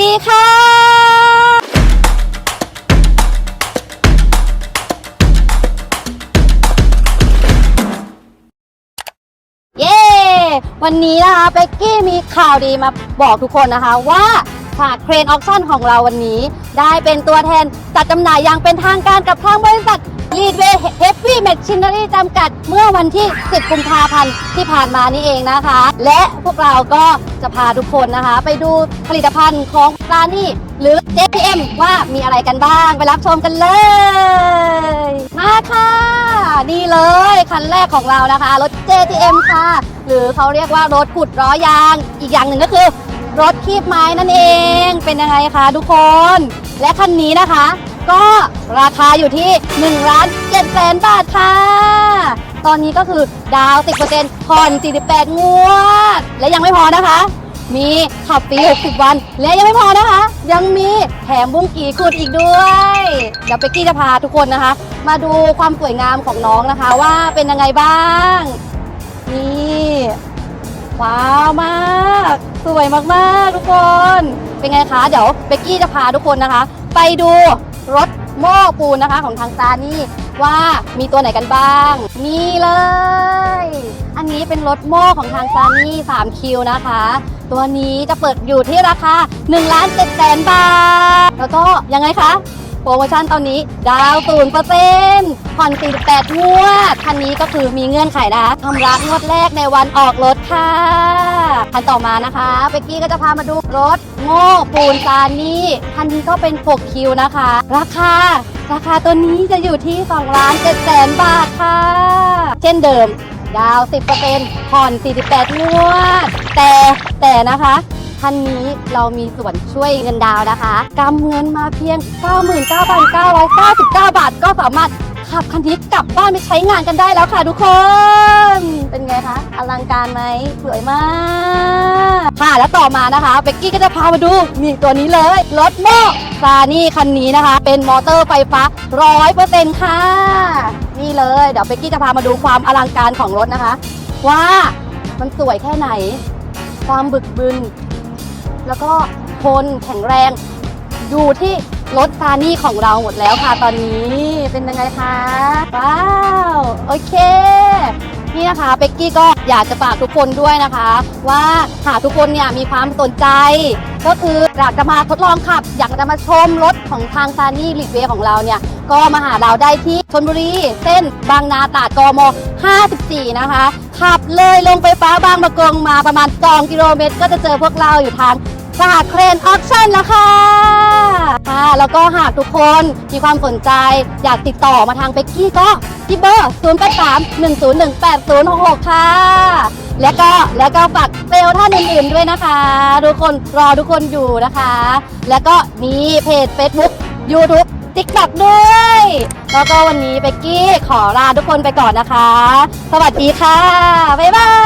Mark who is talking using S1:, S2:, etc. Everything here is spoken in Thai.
S1: ดีค่ะเย้ วันนี้นะคะเบกกี้มีข่าวดีมาบอกทุกคนนะคะว่าค่ะเครนออคชั่นของเราวันนี้ ได้เป็นตัวแทนจัดจำหน่ายอย่างเป็นทางการกับทางบริษัทลีดเว Leadway Heavy Machinery จำกัดเมื่อวันที่ 10 กุมภาพันธ์ที่ผ่านมานี่เองนะคะ และพวกเราก็จะพาทุกคนนะคะ ไปดูผลิตภัณฑ์ของร้านนี้หรือ JPM ว่ามีอะไรกันบ้างไปรับชมกันเลย มาค่ะนี่เลยคันแรกของเรานะคะ รถ JTM ค่ะ หรือเขาเรียกว่ารถขุดล้อยาง อีกอย่างหนึ่งก็คือ รถคีบไม้นั่นเองเป็นยังไงคะทุกคน และคันนี้นะคะ ก็ราคาอยู่ที่1ล้าน7แสนบาทค่ะ ตอนนี้ก็คือดาว 10%ผ่อน 48 งวด และยังไม่พอนะคะ มีขับฟรี60 วัน และยังไม่พอนะคะ ยังมีแถมบุ้งกี่ขุดอีกด้วย เดี๋ยวเป๊กกี้จะพาทุกคนนะคะ มาดูความสวยงามของน้องนะคะว่าเป็นยังไงบ้าง นี่ว้าวมากสวยมากๆ ทุกคน เป็นไงคะ เดี๋ยวเบกกี้จะพาทุกคนนะคะ ไปดู รถโม้ปูนนะคะของทางซานี่ว่ามีตัวไหนกันบ้าง นี่เลย อันนี้เป็นรถโม้ของทางซานี่3คิวนะคะ ตัวนี้จะเปิดอยู่ที่ราคา1ล้าน7แสนบาท แล้วก็ยังไงคะ โปรโมชั่นตอนนี้ ดาวศูนย์เปอร์เซ็นต์ผ่อน48งวด คันนี้ก็คือมีเงื่อนไขนะคะชำระงวดแรกในวันออกรถค่ะ คันต่อมานะคะเบกกี้ก็จะพามาดูรถโม่ปูนซานี่คันนี้ก็เป็น6คิวนะคะ ราคาราคาตัวนี้จะอยู่ที่2ล้าน7แสนบาทค่ะ เช่นเดิม ดาว 10%ผ่อน 48งวด แต่แต่นะคะ คันนี้เรามีส่วนช่วยเงินดาวนะคะกำเงินมาเพียง 99,999 บาท ก็สามารถขับคันนี้กลับบ้านไปใช้งานกันได้แล้วค่ะทุกคน เป็นไงคะ อลังการไหมสวยมาก ค่ะ แล้วต่อมานะคะ เบกกี้ก็จะพามาดู นี่ตัวนี้เลย รถโม่ซานี่คันนี้นะคะ เป็นมอเตอร์ไฟฟ้า 100%ค่ะ นี่เลย เดี๋ยวเบกกี้จะพามาดูความอลังการของรถนะคะ ว่ามันสวยแค่ไหน ความบึกบึน แล้วก็ทนแข็งแรงอยู่ที่รถซานี่ของเราหมดแล้วค่ะตอนนี้เป็นยังไงคะว้าวโอเค นี่นะคะเป็กกี้ก็อยากจะฝากทุกคนด้วยนะคะ ว่าหากทุกคนเนี่ยมีความสนใจ ก็คืออยากจะมาทดลองขับ อยากจะมาชมรถของทางซานี่ลิกเวของเราเนี่ย ก็มาหาเราได้ที่ชนบุรี เส้นบางนาตราดกม 54 นะคะ ขับเลยลงไฟฟ้าบางมะกงมาประมาณ 2 กิโลเมตร ก็จะเจอพวกเราอยู่ทาง สหเครนออคชั่นแล้วค่ะค่ะ แล้วก็หากทุกคนมีความสนใจ อยากติดต่อมาทางเป็กกี้ก็ที่เบอร์ 083 101 8066 ค่ะ แล้วก็แล้วก็ฝากเซลท่านอื่นๆด้วยนะคะ ทุกคนรอทุกคนอยู่นะคะ แล้วก็มีเพจ Facebook YouTube TikTok ด้วย แล้วก็วันนี้เบกกี้ขอลาทุกคนไปก่อนนะคะ สวัสดีค่ะ บ๊ายบาย